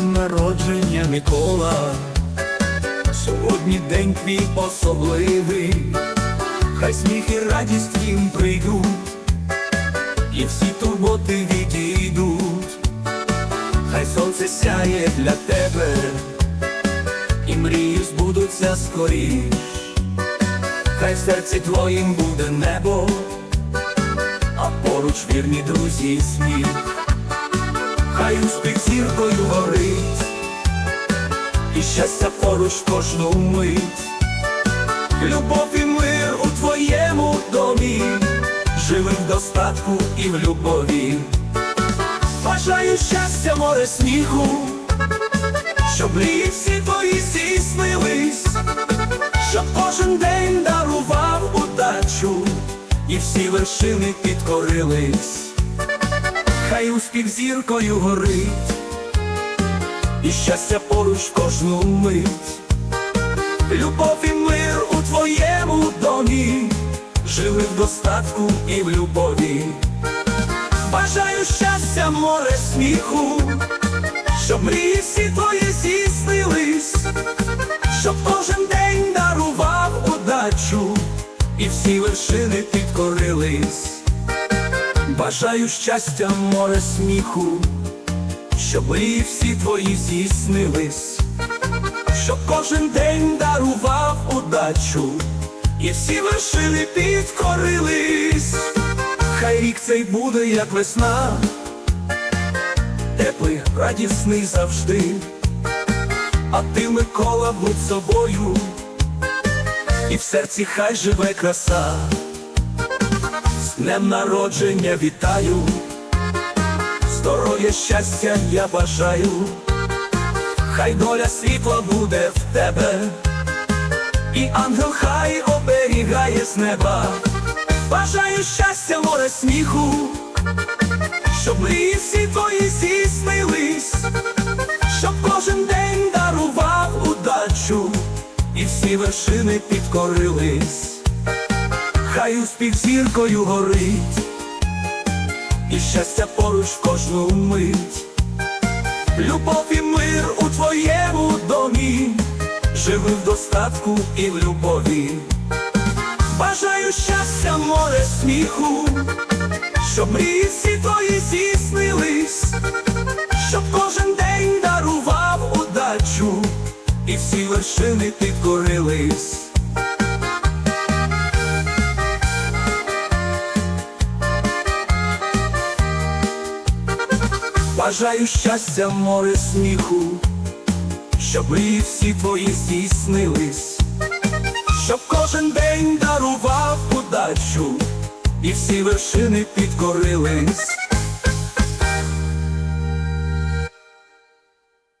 народження Микола, сьогодні день твій особливий, хай сміх і радість їм прийдуть, і всі турботи відійдуть, хай сонце сяє для тебе, і мрії збудуться скоріш, хай в серці твоїм буде небо, а поруч вірні друзі сміх. Хай успіх зіркою горить, і щастя поруч кожну мить, любов і мир у твоєму домі, живи в достатку і в любові. Бажаю щастя, море сміху, щоб мрії всі твої здійснились, щоб кожен день дарував удачу, і всі вершини підкорились. Хай успіх зіркою горить, і щастя поруч кожну мить, любов і мир у твоєму домі, живи в достатку і в любові. Бажаю щастя, море сміху, щоб мрії всі твої здійснились, щоб кожен день дарував удачу, і всі вершини підкорились. Бажаю щастя, море сміху, щоб мрії всі твої здійснились, щоб кожен день дарував удачу, і всі вершини підкорились. Хай рік цей буде, як весна, теплий, радісний завжди, а ти, Микола, будь собою, і в серці хай живе краса. Днем народження вітаю, здоров'я, щастя я бажаю, хай доля світла буде в тебе, і ангел хай оберігає з неба, бажаю щастя, море сміху, щоб мрії всі твої здійснились, щоб кожен день дарував удачу, і всі вершини підкорились. Хай успіх зіркою горить, і щастя поруч в кожну мить, любов і мир у твоєму домі, живи в достатку і в любові. Бажаю щастя, море сміху, щоб мрії всі твої здійснились, щоб кожен день дарував удачу, і всі вершини підкорились. Бажаю щастя, море сміху, щоб мрії всі твої здійснились, щоб кожен день дарував удачу, і всі вершини підкорились.